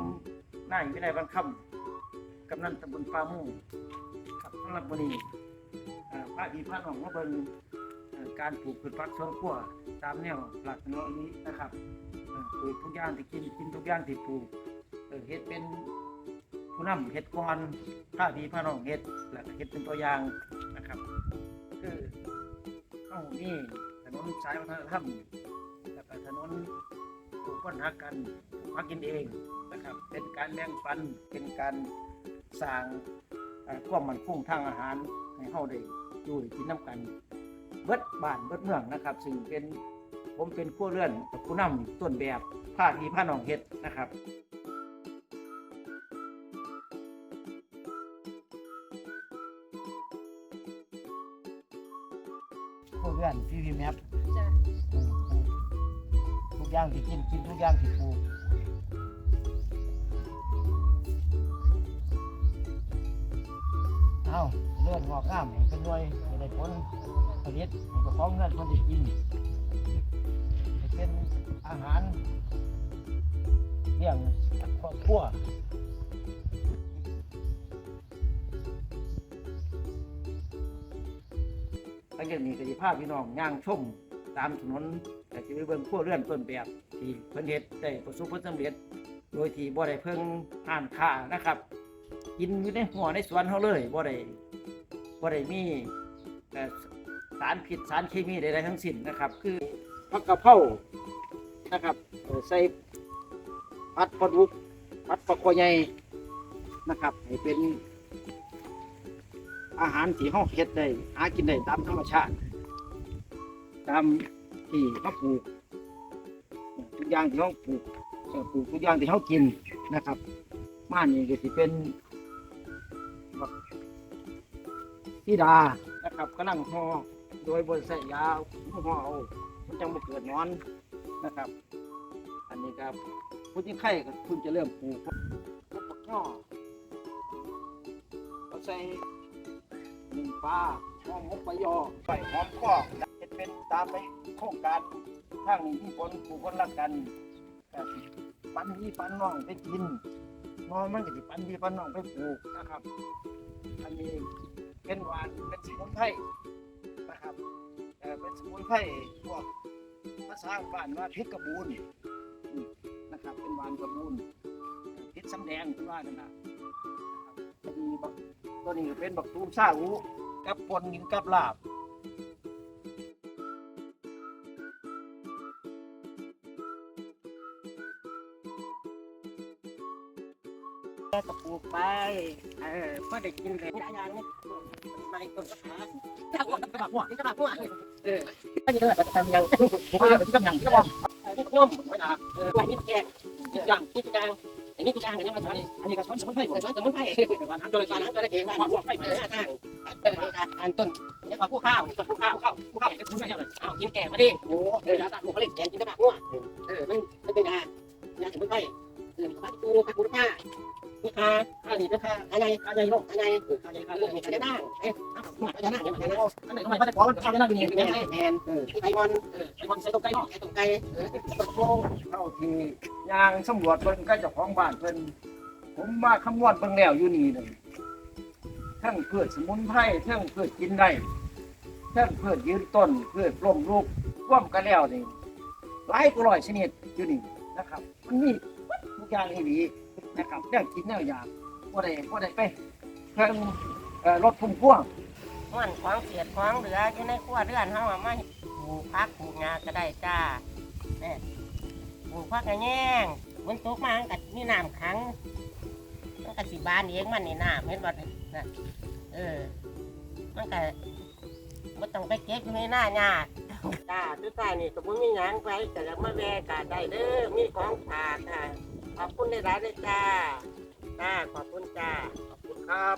ผมนายวินัยบรรคำกำนันตำบลปามู่ครับสำหรับวันนี้พระดีพระน้องมาเบิ่งการปลูกพืชผักสวนครัวตามแนวหลักเนาะนี้นะครับปลูกทุกอย่างที่กินกินทุกอย่างที่ปลูกเฮ็ดเป็นผู้นำเฮ็ดก่อนพระดีพระน้องเฮ็ดแล้วก็เฮ็ดเป็นตัวอย่างนะครับคือเอ้านี่ถนนสายวัฒนธรรมแล้วก็ถนน ปลูกปัญหากันมากินเองนะครับ เป็นการแบ่งปันเป็นการสร้างเอ่อความมั่นคงทางอาหารให้เฮาได้อยู่ได้กินน้ำกัน เบิดบ้านเบิดเมืองนะครับ ซึ่งเป็นผมเป็นผู้เรือนผู้นำต้นแบบภาคอีผ้าหนองเฮ็ดนะครับผู้เรือนพี่พีแมปจ้ะ ทุกอย่างที่กินกินทุกอย่างที่ปลูกเอ้าเลือดงอกงามเป็นหน่วยให้ได้ผลผลิตให้กระเพาะเงินคนได้กินเป็นอาหารเลี้ยงครอบครัวหลังจากนี้ก็จะพาพี่น้องย่างชม ตามถนนแต่จะไปเบิ่งขั้วเรื่อนต้นแบบที่เพิ่นเฮ็ดได้ประสบผลสำเร็จ โดยที่บ่ได้เพิ่งอ่านค่านะครับ กินอยู่ในหัวในสวนเขาเลยบ่ได้บ่ได้มีสารพิษสารเคมีใดๆทั้งสิ้นนะครับ คือผักกะเพรานะครับใส่ผัดปลาดุกผัดปลาคอใหญ่นะครับให้เป็นอาหารที่เฮาเฮ็ดได้หากินได้ตามธรรมชาติ ตามที่เขาปลูกทุกอย่างที่เขาปลูกปลูกทุกอย่างที่เขากินนะครับมานนี่ก็สิเป็นบักที่ดานะครับกำลังห่อโดยบนใส่ยาห่อเอาจังมาเกิดนอนนะครับ อันนี้ครับผู้ที่ไข่ก็เพิ่งจะเริ่มปลูกก็ปักย่อเขาใส่หนึ่งปลาหอมหมกปลายอใส่หอมข้อเฮ็ด เป็นตามไปโครงการทางนี้ที่คนปลูกคนรักกันแบบปันพี่ปันน้องไปกินนอนมันก็สิปันพี่ปันน้องไปปลูกนะครับ อันนี้เป็นหวานเป็นสมุนไพรนะครับเป็นสมุนไพรพวกภาษาบ้านว่าพริกกระบูนนะครับ เป็นหวานกระบูนพริกสำแดงเป็นว่านั่นนะนะครับอันนี้บักตัวนี้เป็นบักตูมซาอูกับปนกินกับลาบ แกก็ปลูกไป เออพอได้กินเลยยายางนี่ไปต้นกระถางถ้าหัวกระบะหัวกระบะหัวเออก็จะเลิกทำยังผมก็เป็นกับหยังที่ว่านี่นุ่มไว้นะเออไว้นี่แกนี่จังนี่จังอันนี้จังอันนี้มาทำอันนี้ก็ช้อนสมุนไพรช้อนสมุนไพรน้ำตัวละน้ำตัวละเองว่าหัวไฟไปเลยทางเอออันต้นนี่ก็ผู้ข้าวต้นผู้ข้าวข้าวผู้ข้าวจะคุ้มไม่เลยอ้าวกินแก่มาดิโอ้เออแล้วตัดหัวเล็กแกกินกระบะหัวเออมันมันเป็นยายาสมุนไพรเออข้าวปูข้าวปูผ้า นี่ค่ะข้าวดีนะคะอะไรอะไรลูกอะไรอะไรค่ะลูกมีอะไรบ้างเอ๊ะอะไรบ้างเนี่ยอะไรบ้างอันไหนทำไมเขาจะขอมันเข้าได้นั่งอยู่นี่แมนแมนเออไก่บอลเออไก่บอลใส่ตัวไก่เนาะใส่ตัวไก่เออตะโกเข้าที่ยางสำรวจเพิ่นใกล้เจ้าของบ้านเพิ่นผมมาคำนวณเบิ่งแล้วอยู่นี่เลยทั้งพืชสมุนไพรทั้งพืชกินได้ทั้งพืชยืนต้นพืชร่มลูกร่วมกันแล้วนี่หลายกว่าร้อยชนิดอยู่นี่นะครับ มันมีทุกอย่างอีหลี นะครับแนวกินแนวอยากบ่ได้บ่ได้ไปเครื่องเอ่อรถพุ่มพ่วงม่วนของเสียดของเหลืออยู่ในครัวเรือนเฮาอะมาปลูกผักปลูกงาก็ได้จ้าเนี่ยปลูกผักกระแยงมันตกมามันก็มีน้ำขังมันก็สิบานเองมันนี่น้ำเห็นบ่น่ะเออ มันก็บ่ต้องไปเก็บอยู่ในหน้าหญ้าจ้าทุกท่านนี่ก็บ่มีหยังไปแต่อยากมาแวะก็ได้เด้อมีของฝากค่ะ ขอบคุณในร้ายๆเลยจ้าจ้าขอบคุณจ้าขอบคุณครับ